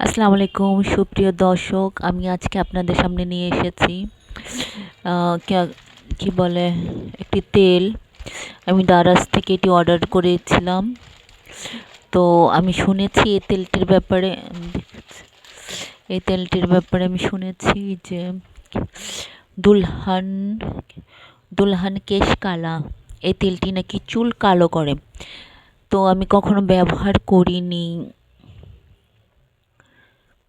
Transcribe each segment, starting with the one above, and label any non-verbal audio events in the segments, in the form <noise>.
আসসালামু আলাইকুম, সুপ্রিয় দর্শক। আমি আজকে আপনাদের সামনে নিয়ে এসেছি কে- বলে, একটি তেল। আমি দারাজ থেকে এটি অর্ডার করেছিলাম। তো আমি শুনেছি এই তেলটির ব্যাপারে, এই তেলটির ব্যাপারে আমি শুনেছি যে দুলহান দুলহান কেশ কালা, এই তেলটি নাকি চুল কালো করে। তো আমি কখনো ব্যবহার করিনি।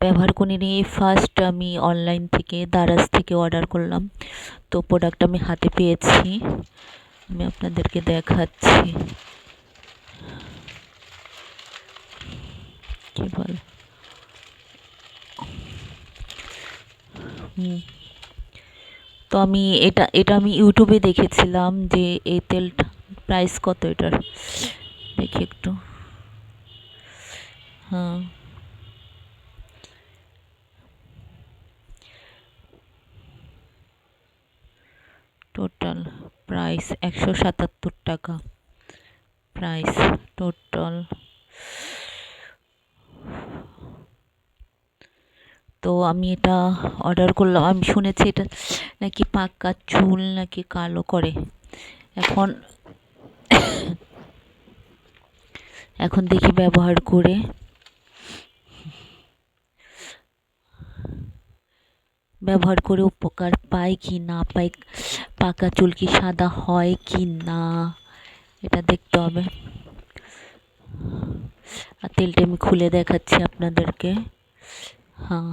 ব্যবহার করিনি ফার্স্ট আমি অনলাইন থেকে দারাজ থেকে অর্ডার করলাম। তো প্রোডাক্ট আমি হাতে পেয়েছি। আমি আপনাদেরকে দেখাচ্ছি। কি বল? তো আমি এটা এটা আমি ইউটিউবে দেখেছিলাম যে এই তেলটা প্রাইস কত এটার। দেখি একটু। হ্যাঁ। টোটাল প্রাইস একশো সাতাত্তর টাকা। প্রাইস টোটাল তো আমি এটা অর্ডার করলাম। আমি শুনেছি এটা নাকি পাকা চুল নাকি কালো করে। এখন <coughs> এখন দেখি ব্যবহার করে। ব্যবহার করে উপকার পাই কি না পাই পাকা চুল কি সাদা হয় কি না, এটা দেখতে হবে। আর তেলটা আমি খুলে দেখাচ্ছি আপনাদেরকে। হ্যাঁ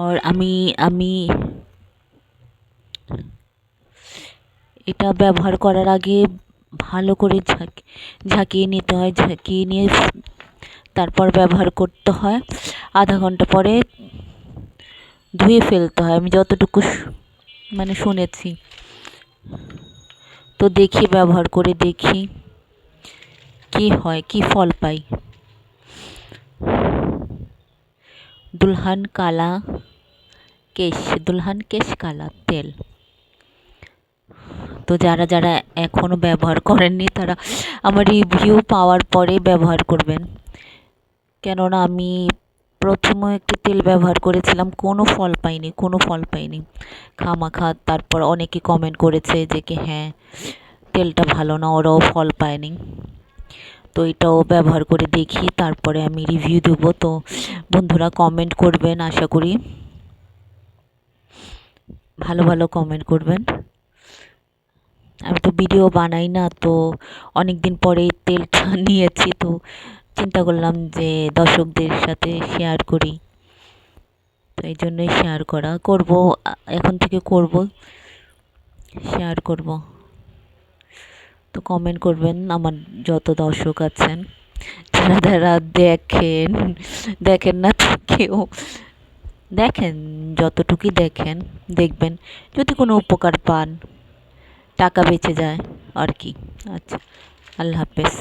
আর আমি আমি এটা ব্যবহার করার আগে ভালো করে ঝাঁক, ঝাঁকিয়ে নিতে হয়, ঝাঁকিয়ে নিয়ে তারপর ব্যবহার করতে হয়। আধা ঘণ্টা পরে ধুয়ে ফেলতে হয়, আমি যতটুকু মানে শুনেছি। তো দেখি, ব্যবহার করে দেখি কি হয়, কি ফল পাই। দুলহান কালা কেশ, দুলহান কেশ কালা তেল। তো যারা যারা এখনও ব্যবহার করেননি, তারা আমার রিভিউ পাওয়ার পরে ব্যবহার করবেন। কেননা আমি প্রথমে একটি তেল ব্যবহার করেছিলাম, কোনো ফল পাইনি, কোনো ফল পাইনি। খামাখা তারপর অনেকে কমেন্ট করেছে যে কি হ্যাঁ তেলটা ভালো না, ওরাও ফল পায়নি। তো এটাও ব্যবহার করে দেখি, তারপরে আমি রিভিউ দেবো। তো বন্ধুরা কমেন্ট করবেন, আশা করি ভালো ভালো কমেন্ট করবেন। আমি তো ভিডিও বানাই না, তো অনেক দিন পরে তেলটা <laughs> নিয়েছি, তো চিন্তা করলাম যে দর্শকদের সাথে শেয়ার করি। তো এই জন্যই শেয়ার করা। করব, এখন থেকে করব শেয়ার করব। তো কমেন্ট করবেন আমার যত দর্শক আছেন। যারা যারা দেখেন দেখেন না কেউ। দেখেন, যতটুকুই দেখেন, দেখবেন। যদি কোনো উপকার পান, টাকা বেঁচে যায় আর কি। আচ্ছা আল্লাহ হাফেজ।